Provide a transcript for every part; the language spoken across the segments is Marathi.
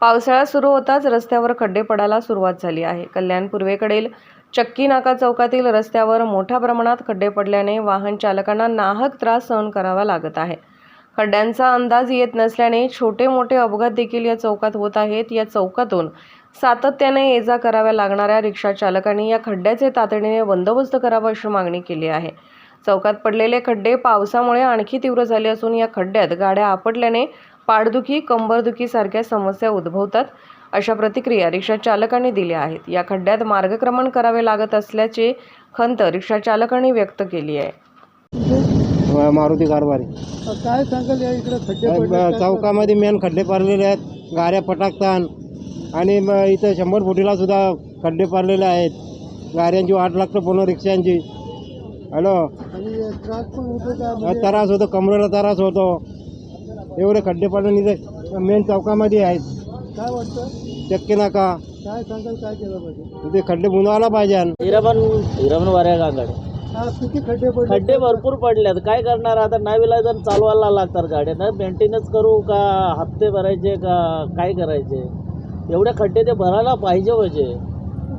पावसाळा सुरू होताच रस्त्यावर खड्डे पडायला सुरुवात झाली आहे. कल्याण पूर्वेकडील चक्की नाका चौकातील रस्त्यावर मोठ्या प्रमाणात खड्डे पडल्याने वाहन चालकांना नाहक त्रास सहन करावा लागत आहे. खड्ड्यांचा अंदाज येत नसल्याने छोटे मोठे अपघात देखील या चौकात होत आहेत. या चौकातून सातत्याने ये जा कराव्या लागणाऱ्या रिक्षा चालकांनी या खड्ड्याचे तातडीने बंदोबस्त करावा अशी मागणी केली आहे. चौकात पडलेले खड्डे पावसामुळे आणखी तीव्र झाले असून या खड्ड्यात गाड्या आपटल्याने पाठदुखी कंबरदुखी सारख्या समस्या उद्भवतात. अशा प्रतिक्रिया रिक्षा चालकांनी दिल्या आहेत. या खड्ड्यात मार्गक्रमण करावे लागत असल्याची खंत रिक्षा चालकांनी व्यक्त केली आहे. मारुती कारभारी. काय सांगाल या इकडे खड्डे चौकामध्ये मेन खड्डे पडलेले आहेत. गाड्या पटाकतात आणि इथं शंभर फुटीला सुद्धा खड्डे पडलेले आहेत. गाड्यांची वाट लागतं पूर्ण रिक्षांची. हॅलो. त्रास होतो म्हणजे त्रास होतो कमरेला त्रास होतो. एवढे खड्डे पडून इथे मेन चौकामध्ये आहेत. काय वाटतं? चक्की नाका. काय सांगाल काय केलं पाहिजे? इथे खड्डे बुंदवायला पाहिजे. हिराबन हिराबन वाऱ्या गागाड. हा किती खड्डे पडले? खड्डे भरपूर पडलेत. काय करणार? आता नाही विलायचं चालवायला लागतात गाड्या ना मेंटेनन्स करू का हप्ते भरायचे का काय करायचे? एवढे खड्डे ते भरायला पाहिजे म्हणजे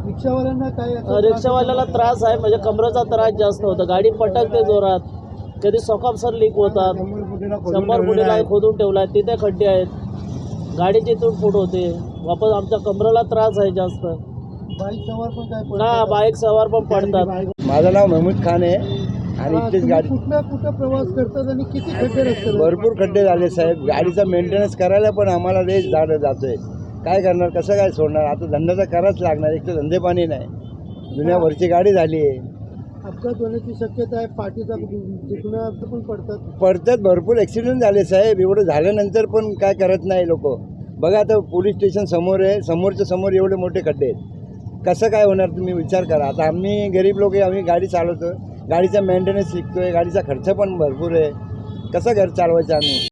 रिक्षावाल्यांना काय रिक्षावाल्याला त्रास आहे म्हणजे कमरेचा त्रास जास्त होतो. गाडी पटकते जोरात. कधी सर लीक होतात. शंभर फुटीला खोदून ठेवला आहे तिथे खड्डे आहेत. गाडीची तूट फूट होते. वापस आमच्या कमरेला त्रास आहे जास्त. बाईक सवार पण काय ना पडतात? बाईक सवार पण पडतात. माझं नाव महमूद खान आहे आणि हा, इथेच गाडी कुठल्या कुठं प्रवास करतात आणि किती खड्डे भरपूर खड्डे झाले साहेब. गाडीचा मेंटेनन्स करायला पण आम्हाला रेस झाड जातोय. काय करणार कसं काय सोडणार? आता धंदा तर करायच लागणार एक तर धंदे पाणी नाही. जुन्यावरची गाडी झाली. आहे अपघात होण्याची शक्यता आहे पाठीचा दुखणं पण पडतात. पडतात भरपूर ॲक्सिडेंट झाले साहेब. एवढं झाल्यानंतर पण काय करत नाही लोक. बघा आता पोलीस स्टेशन समोर आहे समोरच्या समोर एवढे मोठे खड्डे आहेत. कसं काय होणार तुम्ही विचार करा. आता आम्ही गरीब लोक आहे आम्ही गाडी चालवतो गाडीचा मेंटेनन्स शिकतोय गाडीचा खर्च पण भरपूर आहे. कसं घर चालवायचं आम्ही?